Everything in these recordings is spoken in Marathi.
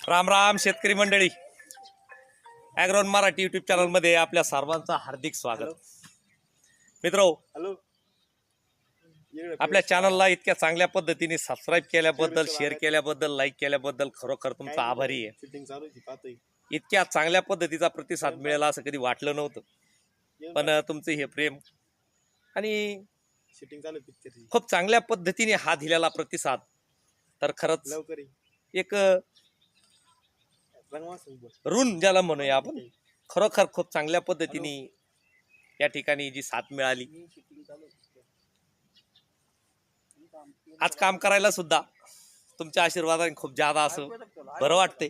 राम राम शेतकरी मंडळी. ॲग्रॉन मराठी युट्यूब चॅनलमध्ये आपल्या सर्वांचं हार्दिक स्वागत. मित्र आपल्या चॅनलला इतक्या चांगल्या पद्धतीने सबस्क्राईब केल्याबद्दल शेअर केल्याबद्दल लाईक केल्याबद्दल खरोखर तुमचा आभारी आहे. इतक्या चांगल्या पद्धतीचा प्रतिसाद मिळेल असं कधी वाटलं नव्हतं. पण तुमचं हे प्रेम आणि खूप चांगल्या पद्धतीने हा दिलेला प्रतिसाद तर खरंच लवकर ये. एक ऋण ज्याला म्हणूया आपण खरोखर खूप चांगल्या पद्धतीने या ठिकाणी जी साथ मिळाली. आज काम करायला सुद्धा तुमच्या आशीर्वादाने खूप जादा असं बरं वाटते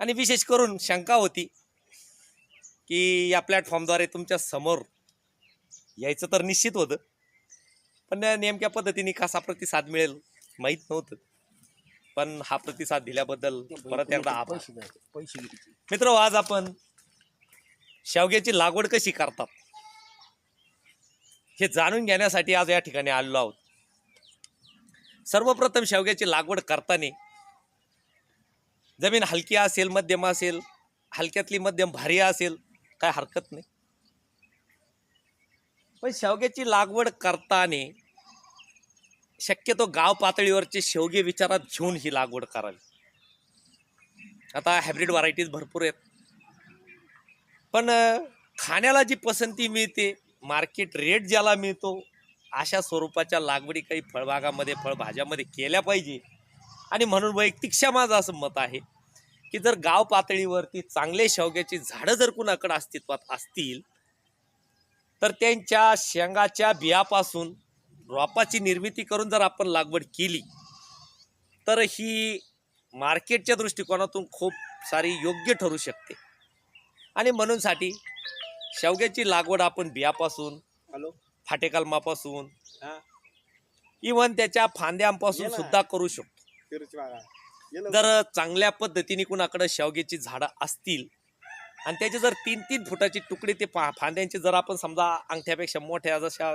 आणि विशेष करून शंका होती की या प्लॅटफॉर्मद्वारे तुमच्यासमोर यायचं तर निश्चित होतं. पण नेमक्या पद्धतीने कसा प्रतिसाद मिळेल माहीत नव्हतं. पण हा प्रतिसाद दिल्याबद्दल परत एकदा आभार. मित्र आज आपण शेवग्याची लागवड कशी करतात हे जाणून घेण्यासाठी आज या ठिकाणी आलेलो आहोत. सर्वप्रथम शेवग्याची लागवड करताना जमीन हलकी असेल मध्यम असेल हलक्यातली मध्यम भारी असेल काय हरकत नाही. पण शेवग्याची लागवड करताना शक्यतो गाव पातळीवरचे शेवगे विचारात घेऊन ही लागवड करावी. आता हायब्रिड व्हरायटीज भरपूर आहेत. पण खाण्याला जी पसंती मिळते मार्केट रेट ज्याला मिळतो अशा स्वरूपाच्या लागवडी काही फळबागामध्ये फळभाज्यामध्ये केल्या पाहिजे. आणि म्हणून वैयक्तिकशा माझं असं मत आहे की जर गाव पातळीवरती चांगले शेवग्याची झाडं जर कुणाकडे अस्तित्वात असतील तर त्यांच्या शेंगाच्या बियापासून रोपाची निर्मिती करून जर आपण लागवड केली तर ही मार्केटच्या दृष्टिकोनातून खूप सारी योग्य ठरू शकते. आणि म्हणूनसाठी शेवग्याची लागवड आपण बियापासून हॅलो? फाटेकलमापासून इवन त्याच्या फांद्यांपासून. सुद्धा करू शकतो. जर चांगल्या पद्धतीने कुणाकडे शेवग्याची झाडं असतील आणि त्याचे जर तीन तीन फुटाची तुकडे ते फा फांद्यांचे जर आपण समजा अंगठ्यापेक्षा मोठ्या जशा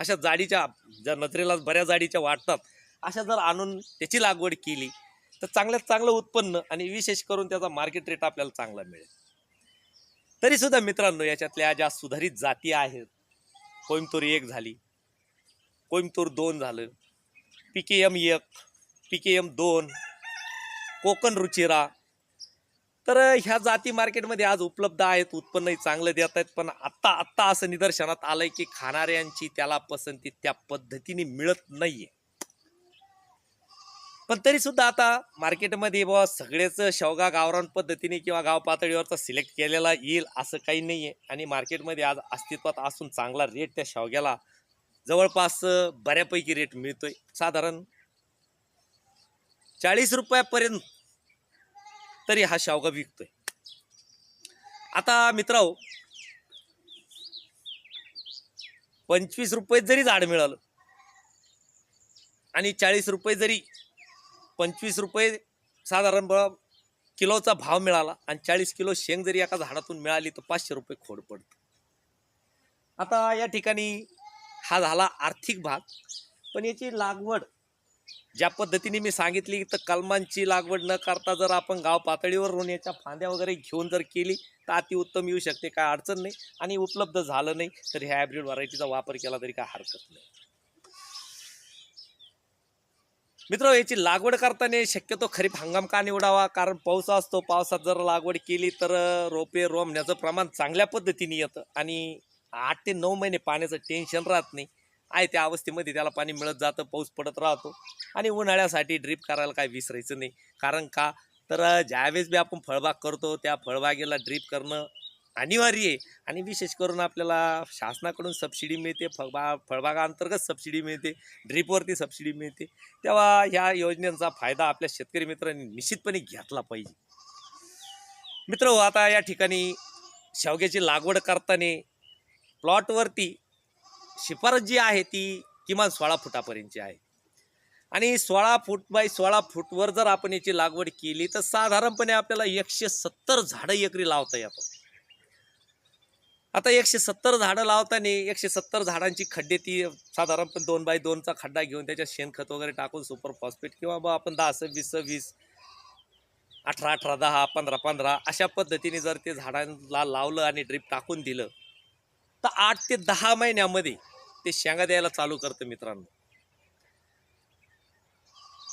अशा जाडीच्या ज्या नजरेला बऱ्या जाडीच्या वाटतात अशा जर आणून त्याची लागवड केली तर चांगल्यात चांगलं उत्पन्न आणि विशेष करून त्याचा मार्केट रेट आपल्याला चांगला मिळेल. तरीसुद्धा मित्रांनो याच्यातल्या ज्या सुधारित जाती आहेत कोईमतूर एक झाली कोईमतूर दोन झालं पी के एम एक पी के एम दोन कोकण रुचिरा तर ह्या जाती मार्केटमध्ये आज उपलब्ध आहेत उत्पन्नही चांगलं देत आहेत पण आत्ता आत्ता असं निदर्शनात आलंय की खाणाऱ्यांची त्याला पसंती त्या पद्धतीने मिळत नाहीये. पण तरी सुद्धा आता मार्केटमध्ये बाबा सगळेच शेवगा गावरान पद्धतीने किंवा गाव पातळीवरचा सिलेक्ट केलेला येईल असं काही नाही आहे आणि मार्केटमध्ये आज अस्तित्वात असून चांगला रेट त्या शेवग्याला जवळपास बऱ्यापैकी रेट मिळतोय. साधारण चाळीस रुपयापर्यंत तरी हा शावगा विकतोय. आता मित्रांनो पंचवीस रुपये जरी झाड मिळालं आणि चाळीस रुपये जरी पंचवीस रुपये साधारण किलोचा भाव मिळाला आणि चाळीस किलो शेंग जरी एका झाडातून मिळाली तर पाचशे रुपये खोड पडतं. आता या ठिकाणी हा झाला आर्थिक भाग पण याची लागवड ज्या पद्धतीने मी सांगितली तर कलमांची लागवड न करता जर आपण गाव पातळीवर याच्या फांद्या वगैरे घेऊन जर केली तर अतिउत्तम येऊ शकते. काय अडचण नाही. आणि उपलब्ध झालं नाही तर ह्या हायब्रिड व्हरायटीचा वापर केला तरी काय हरकत नाही. मित्र याची लागवड करताना शक्यतो खरीप हंगाम का निवडावा? कारण पाऊस असतो. पावसात जर लागवड केली तर रोपे रोमण्याचं प्रमाण चांगल्या पद्धतीने येतं. आणि आठ ते नऊ महिने पाण्याचं टेन्शन राहत नाही. आहे त्या अवस्थेमध्ये त्याला पाणी मिळत जातं पाऊस पडत राहतो. आणि उन्हाळ्यासाठी ड्रीप करायला काय विसरायचं नाही. कारण का? तर ज्यावेळेस बी आपण फळबाग करतो त्या फळबागेला ड्रीप करणं अनिवार्य आहे. आणि विशेष करून आपल्याला शासनाकडून सबसिडी मिळते फळबा फळबागाअंतर्गत सबसिडी मिळते ड्रीपवरती सबसिडी मिळते. तेव्हा ह्या योजनेचा फायदा आपल्या शेतकरी मित्रांनी निश्चितपणे घेतला पाहिजे. मित्र हो, आता या ठिकाणी शेवग्याची लागवड करताना प्लॉटवरती शिफारस जी आहे ती किमान सोळा फुटापर्यंतची आहे. आणि सोळा फूट बाय सोळा फूटवर जर आपण याची लागवड केली तर साधारणपणे आपल्याला एकशे सत्तर झाडं एकरी लावता येतात. आता एकशे सत्तर झाडं लावताना एकशे सत्तर झाडांची खड्डे ती साधारणपणे दोन बाय दोनचा खड्डा घेऊन त्याच्यात शेणखत वगैरे टाकून सुपर फॉस्फेट किंवा मग आपण दहा सव्वीस सव्वीस अठरा अठरा दहा पंधरा पंधरा अशा पद्धतीने जर ते झाडांना लावलं आणि ड्रीप टाकून दिलं तर आठ ते दहा महिन्यामध्ये ते शेंगा द्यायला चालू करतं मित्रांनो.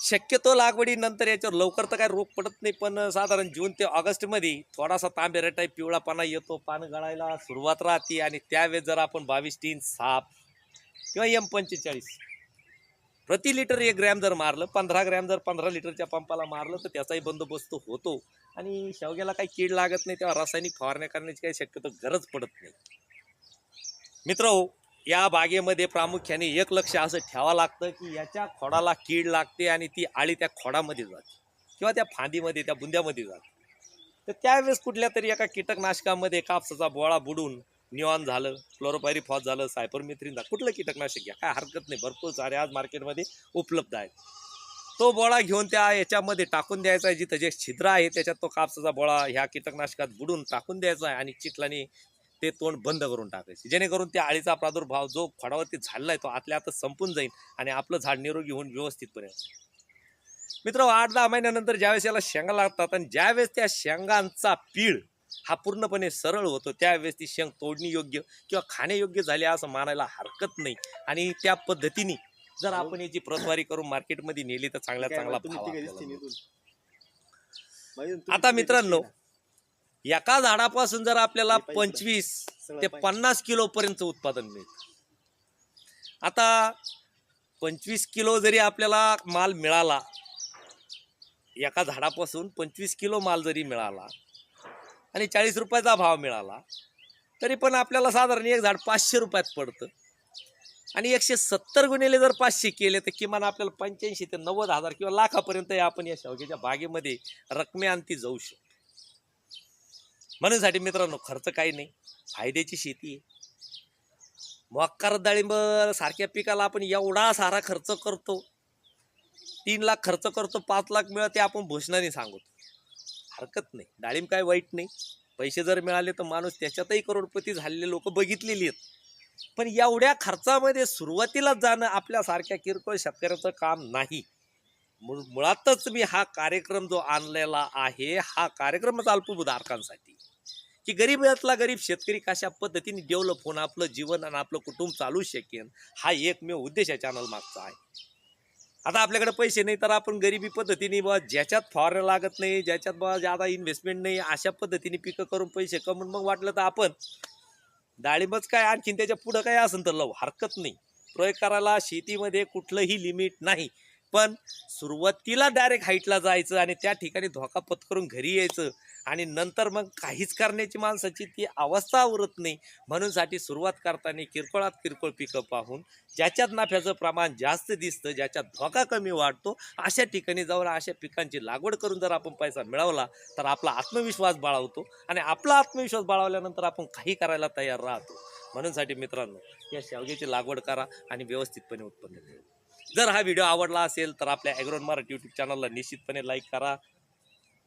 शक्यतो लागवडीनंतर याच्यावर लवकर तर काय रोग पडत नाही पण साधारण जून ते ऑगस्टमध्ये थोडासा तांबेरा टाईप पिवळापणा येतो पान गळायला सुरुवात राहते आणि त्यावेळेस जर आपण बावीस तीन साप किंवा एम पंचेचाळीस प्रति लिटर एक ग्रॅम जर मारलं पंधरा ग्रॅम जर पंधरा लिटरच्या पंपाला मारलं तर त्याचाही बंदोबस्त होतो. आणि शेवग्याला काही कीड लागत नाही तेव्हा रासायनिक फवारण्या करण्याची काही शक्यतो गरज पडत नाही. मित्र या बागेमध्ये प्रामुख्याने एक लक्ष असं ठेवावं लागतं की याच्या खोडाला कीड लागते आणि ती आळी त्या खोडामध्ये जाते किंवा त्या फांदीमध्ये त्या बुंद्यामध्ये जाते. तर त्यावेळेस कुठल्या तरी एका कीटकनाशकामध्ये कापसाचा बोळा बुडून निऑन झालं फ्लोरोपायरीफॉस झालं सायपरमिथ्रिन झालं कुठलं कीटकनाशक घ्या काय हरकत नाही भरपूर सारे आज मार्केटमध्ये उपलब्ध आहेत. तो बोळा घेऊन त्या याच्यामध्ये टाकून द्यायचा आहे जिथं जे छिद्र आहे त्याच्यात तो कापसाचा बोळा ह्या कीटकनाशकात बुडून टाकून द्यायचा आहे आणि चिखलाने ते तोंड बंद करून टाकायचे. जेणेकरून त्या आळीचा प्रादुर्भाव जो फळावरती झालेला आहे तो आतल्या आतच संपून जाईल आणि आपलं झाड निरोगी होऊन व्यवस्थितपणे. मित्र आठ दहा महिन्यानंतर ज्यावेळेस याला शेंगा लागतात आणि ज्यावेळेस त्या शेंगांचा पीळ हा पूर्णपणे सरळ होतो त्यावेळेस ती शेंग तोडणी योग्य किंवा खाण्यायोग्य झाली असं मानायला हरकत नाही. आणि त्या पद्धतीने जर आपण याची प्रतवारी करून मार्केटमध्ये नेली तर चांगल्या चांगला तुम्ही आता मित्रांनो, एका झाडापासून जर आपल्याला पंचवीस ते. पन्नास किलो पर्यंत उत्पादन मिळतं. आता पंचवीस किलो जरी आपल्याला माल मिळाला एका झाडापासून पंचवीस किलो माल जरी मिळाला आणि चाळीस रुपयाचा भाव मिळाला तरी पण आपल्याला साधारण एक झाड पाचशे रुपयात पडतं. आणि एकशे सत्तर गुणिले जर पाचशे केले तर किमान आपल्याला पंच्याऐंशी ते नव्वद हजार किंवा लाखापर्यंत आपण या शेवग्याच्या बागेमध्ये रकमेअंती जाऊ शकतो. म्हणूनसाठी मित्रांनो खर्च काही नाही. फायद्याची शेती आहे. मक्कार डाळिंब सारख्या पिकाला आपण एवढा सारा खर्च करतो. तीन लाख खर्च करतो पाच लाख मिळते आपण भूषणाने सांगतो. हरकत नाही. डाळिंब काय वाईट नाही. पैसे जर मिळाले तर माणूस त्याच्यातही करोडपती झालेले लोक बघितलेली आहेत. पण एवढ्या खर्चामध्ये सुरुवातीलाच जाणं आपल्यासारख्या किरकोळ शेतकऱ्याचं काम नाही. मुळातच मी हा कार्यक्रम जो आणलेला आहे हा कार्यक्रमच अल्पभूधारकांसाठी की गरीबातला गरीब शेतकरी कशा पद्धतीने डेव्हलप होऊन आपलं जीवन आणि आपलं कुटुंब चालू शकेन हा एकमेव उद्देश या चॅनल मागचा आहे. आता आपल्याकडे पैसे नाही तर आपण गरिबी पद्धतीने बा ज्याच्यात फवारण्या लागत नाही ज्याच्यात बा ज्यादा इन्व्हेस्टमेंट नाही अशा पद्धतीने पिकं करून पैसे कमवून मग वाटलं तर आपण डाळिंबच काय आणखीन त्याच्या पुढं काय असेल तर लव हरकत नाही. प्रयोग करायला शेतीमध्ये कुठलंही लिमिट नाही. पण सुरुवातीला डायरेक्ट हाईटला जायचं आणि त्या ठिकाणी धोका पत्करून घरी यायचं आणि नंतर मग काहीच करण्याची माणसाची ती अवस्था उरत नाही. म्हणूनसाठी सुरुवात करताना किरकोळात किरकोळ पिकं पाहून ज्याच्यात नफ्याचं प्रमाण जास्त दिसतं ज्याच्यात धोका कमी वाढतो अशा ठिकाणी जाऊन अशा पिकांची लागवड करून जर आपण पैसा मिळवला तर आपला आत्मविश्वास बाळवतो आणि आपला आत्मविश्वास बाळवल्यानंतर आपण काही करायला तयार राहतो. म्हणूनसाठी मित्रांनो या शेवग्याची लागवड करा आणि व्यवस्थितपणे उत्पन्न मिळवा जर हा व्हिडिओ आवडला असेल तर आपल्या ॲग्रोन मराठी यूट्यूब चॅनलला निश्चितपणे लाईक करा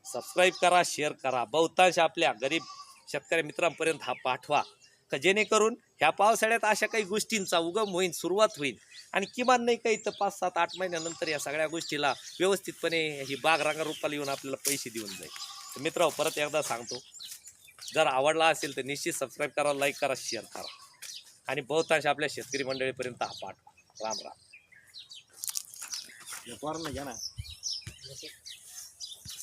सबस्क्राईब करा शेअर करा. बहुतांश आपल्या गरीब शेतकरी मित्रांपर्यंत हा पाठवा. का जेणेकरून ह्या पावसाळ्यात अशा काही गोष्टींचा उगम होईल सुरुवात होईल आणि किमान नाही काही तर पाच सात आठ महिन्यानंतर या सगळ्या गोष्टीला व्यवस्थितपणे ही बाग रांगारूपाला येऊन आपल्याला पैसे देऊन जाईल. तर मित्र परत एकदा सांगतो जर आवडला असेल तर निश्चित सबस्क्राईब करा लाईक करा शेअर करा. आणि बहुतांश आपल्या शेतकरी मंडळीपर्यंत हा पाठवा. राम राम. या पोरांना घ्या ना